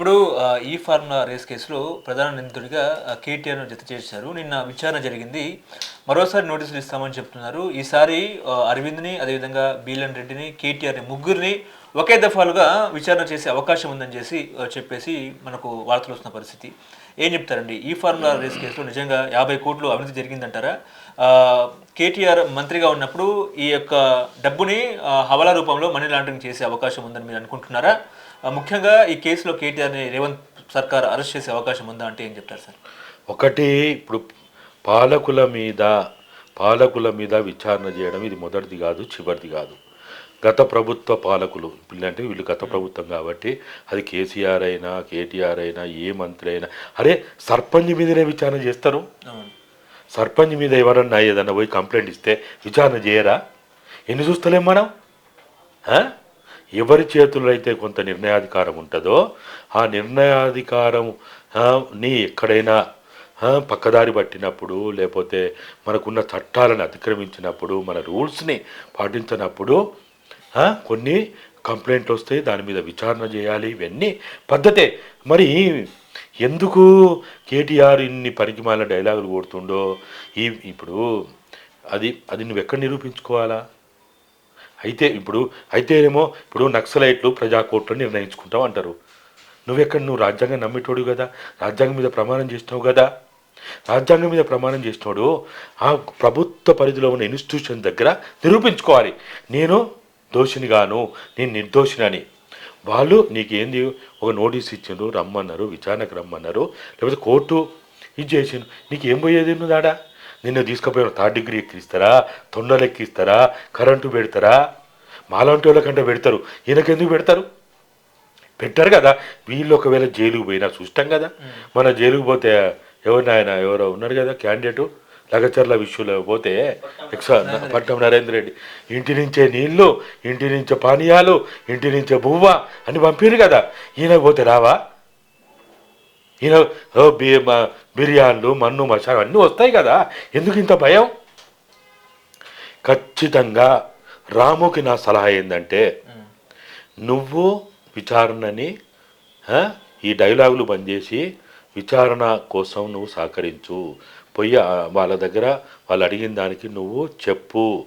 ఇప్పుడు ఈ formula race కేసులో ప్రధాన నిందితుడిగా కేటీఆర్ను జత చేశారు. నిన్న విచారణ జరిగింది. మరోసారి నోటీసులు ఇస్తామని చెప్తున్నారు. ఈసారి అరవింద్ని అదేవిధంగా బీలన్ రెడ్డిని కేటీఆర్ని ముగ్గురిని ఒకే దఫాలుగా విచారణ చేసే అవకాశం ఉందని చేసి చెప్పేసి మనకు వార్తలు వస్తున్న పరిస్థితి. ఏం చెప్తారండి? ఈ ఫార్ములా రేస్ కేసులో నిజంగా యాభై కోట్లు అవినీతి జరిగిందంటారా? కేటీఆర్ మంత్రిగా ఉన్నప్పుడు ఈ యొక్క డబ్బుని హవాలా రూపంలో మనీ లాండరింగ్ చేసే అవకాశం ఉందని మీరు అనుకుంటున్నారా? ముఖ్యంగా ఈ కేసులో కేటీఆర్ని రేవంత్ సర్కార్ అరెస్ట్ చేసే అవకాశం ఉందా అంటే ఏం చెప్తారు సార్? ఒకటి ఇప్పుడు పాలకుల మీద పాలకుల మీద విచారణ చేయడం ఇది మొదటిది కాదు చివరిది కాదు. గత ప్రభుత్వ పాలకులు వీళ్ళంటే వీళ్ళు గత ప్రభుత్వం కాబట్టి అది కేసీఆర్ అయినా కేటీఆర్ అయినా ఏ మంత్రి అయినా అరే సర్పంచ్ మీదనే విచారణ చేస్తారు. సర్పంచ్ మీద ఎవరన్నా ఏదన్నా పోయి కంప్లైంట్ ఇస్తే విచారణ చేయరా? ఎన్ని చూస్తలేం మనం? ఎవరి చేతుల్లో అయితే కొంత నిర్ణయాధికారం ఉంటుందో ఆ నిర్ణయాధికారం ని ఎక్కడైనా పక్కదారి పట్టినప్పుడు లేకపోతే మనకున్న చట్టాలను అతిక్రమించినప్పుడు మన రూల్స్ని పాటించినప్పుడు కొన్ని కంప్లైంట్లు వస్తాయి దాని మీద విచారణ చేయాలి ఇవన్నీ పద్ధతే. మరి ఎందుకు కేటీఆర్ ఇన్ని పనికిమాలిన డైలాగులు కొడుతుండో? ఈ ఇప్పుడు అది అది నువ్వు ఎక్కడ నిరూపించుకోవాలా? అయితే ఇప్పుడు అయితేనేమో ఇప్పుడు నక్సలైట్లు ప్రజాకోట్లు నిర్ణయించుకుంటావు అంటారు. నువ్వెక్కడ నువ్వు రాజ్యాంగం నమ్మేటోడు కదా? రాజ్యాంగం మీద ప్రమాణం చేసినావు కదా? రాజ్యాంగం మీద ప్రమాణం చేసినోడు ఆ ప్రభుత్వ పరిధిలో ఉన్న ఇన్స్టిట్యూషన్ దగ్గర నిరూపించుకోవాలి. నేను దోషిని గాను నేను నిర్దోషినని. వాళ్ళు నీకేంది? ఒక నోటీస్ ఇచ్చిండ్రు రమ్మన్నారు విచారణకు రమ్మన్నారు లేకపోతే కోర్టు ఇది చేసిండు నీకు ఏం పోయేది దాడా? నిన్ను తీసుకుపోయిన థర్డ్ డిగ్రీ ఎక్కిస్తారా? తొండలు ఎక్కిస్తారా? కరెంటు పెడతారా? మాలాంటి వాళ్ళకంటే పెడతారు. ఈయనకెందుకు పెడతారు? పెట్టారు కదా. వీళ్ళు ఒకవేళ జైలుకు పోయినా చూస్తాం కదా. మన జైలుకు పోతే ఎవరిని ఆయన ఎవరో ఉన్నారు కదా క్యాండిడేటు. లగచర్ల విషయంలో పోతే ఎక్సా పట్నం నరేంద్ర రెడ్డి. ఇంటి నుంచే నీళ్ళు ఇంటి నుంచే పానీయాలు ఇంటి నుంచే బువ్వ అని పంపిరు కదా. ఈయన పోతే రావా? ఈయన బిర్యానీలు మన్ను మసాలా అన్నీ వస్తాయి కదా. ఎందుకు ఇంత భయం? ఖచ్చితంగా రాముకి నా సలహా ఏంటంటే నువ్వు విచారణని ఈ డైలాగులు బంద్ చేసి విచారణ కోసం నువ్వు సహకరించు. పోయి వాళ్ళ దగ్గర వాళ్ళు అడిగిన దానికి నువ్వు చెప్పు.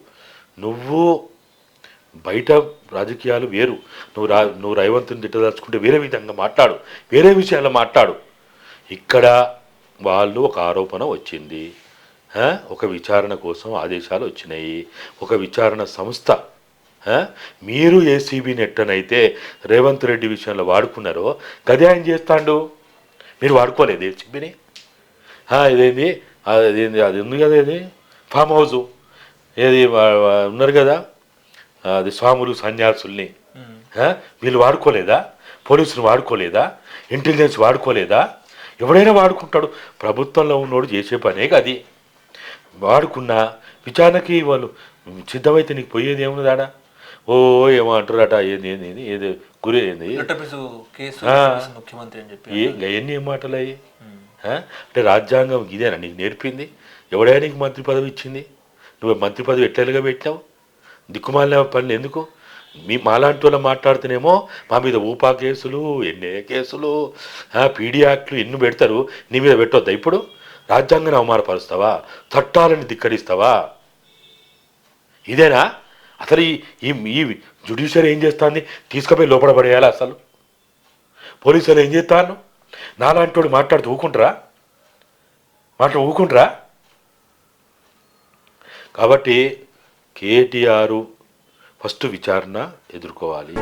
నువ్వు బయట రాజకీయాలు వేరు. నువ్వు రా నువ్వు రైవంత్ని తిట్టదలుచుకుంటే వేరే విధంగా మాట్లాడు. వేరే విషయాల్లో మాట్లాడు. ఇక్కడ వాళ్ళు ఒక ఆరోపణ వచ్చింది. ఒక విచారణ కోసం ఆదేశాలు వచ్చినాయి. ఒక విచారణ సంస్థ. మీరు ఏసీబీ నెట్టనైతే రేవంత్ రెడ్డి విషయంలో వాడుకున్నారో గదే ఆయన చేస్తాడు? మీరు వాడుకోలేదు ఏసీబీని? ఇదేంది? అదేంది అది ఉంది కదా ఇది? ఫామ్ హౌస్ ఏది ఉన్నారు కదా? అది స్వాములు సన్యాసుల్ని? వీళ్ళు వాడుకోలేదా? పోలీసులు వాడుకోలేదా? ఇంటెలిజెన్స్ వాడుకోలేదా? ఎవడైనా వాడుకుంటాడు. ప్రభుత్వంలో ఉన్నోడు చేసే పనే అది. వాడుకున్నా విచారణకి వాళ్ళు సిద్ధమైతే నీకు పోయేది ఏమున్నదాడా ఓ ఏమో అంటారట ఏంది ఏంది ఏంది ఏది గురి ఏంది. ముఖ్యమంత్రి అని చెప్పి ఏ అవన్నీ ఏం మాటలు అయ్యి? అంటే రాజ్యాంగం ఇదేనా? నీకు నేర్పింది? ఎవడైనా నీకు మంత్రి పదవి ఇచ్చింది? నువ్వు మంత్రి పదవి ఎట్లాగా పెట్టావు దిక్కుమాలిన పనులు ఎందుకు? మీ మాలాంటి వాళ్ళు మాట్లాడితేనేమో మా మీద ఊపా కేసులు ఎన్నే కేసులు పీడీ యాక్ట్లు ఎన్ని పెడతారు నీ మీద పెట్టొద్దా ఇప్పుడు? రాజ్యాంగాన్ని అవమానపరుస్తావా? చట్టాలను ధిక్కరిస్తావా? ఇదేనా? అసలు ఈ ఈ ఈ జుడిషియరీ ఏం చేస్తుంది? తీసుకుపోయి లోపల పడేయాలి అసలు? పోలీసులు ఏం చేస్తాను నాలాంటి వాడు మాట్లాడుతూ ఊకుంటారా మాట్లాడు ఊకుంటారా కాబట్టి కేటీఆర్ ఫస్ట్ విచారణ ఎదుర్కోవాలి.